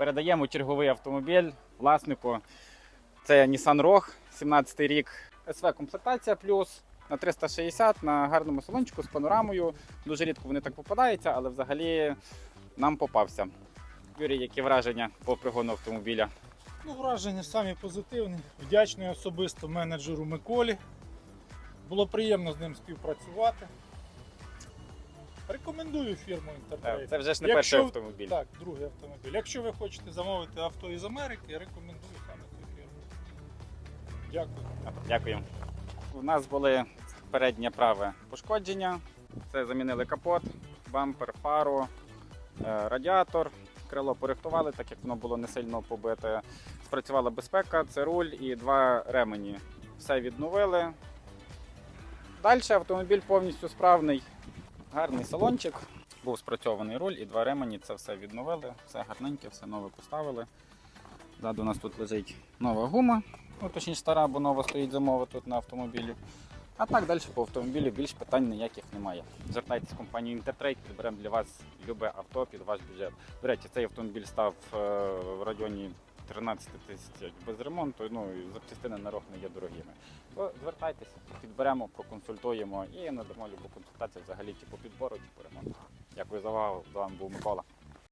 Передаємо черговий автомобіль власнику. Це Nissan Rogue, 17 рік. СВ комплектація плюс на 360 на гарному салончику з панорамою. Дуже рідко вони так попадаються, але взагалі нам попався. Юрій, які враження по пригону автомобіля? Ну, враження самі позитивні. Вдячний особисто менеджеру Миколі. Було приємно з ним співпрацювати. Рекомендую фірму Інтертрейд. Це вже ж не Якщо- перший автомобіль. Так, другий автомобіль. Якщо ви хочете замовити авто із Америки, рекомендую саме цю фірму. Дякую. Дякую. У нас були переднє праве пошкодження. Це замінили капот, бампер, фару, е, радіатор. Крило порихтували, так як воно було не сильно побите. Спрацювала безпека, це руль і два ремені. Все відновили. Далі автомобіль повністю справний. Гарний салончик. Був спрацьований руль і два ремені. Це все відновили. Все гарненьке, все нове поставили. Ззаду у нас тут лежить нова гума. Ну, точніше стара, бо нова стоїть замова тут на автомобілі. А так далі по автомобілю більш питань ніяких немає. Звертайтесь в компанію Intertrade, підберемо для вас любе авто під ваш бюджет. До речі, цей автомобіль став е, в районі 13 тисяч без ремонту, ну і запчастини на рог не є дорогими. То звертайтеся, підберемо, проконсультуємо і надамо любу консультацію взагалі чи по підбору, чи по ремонту. Дякую за увагу. З вами був Микола.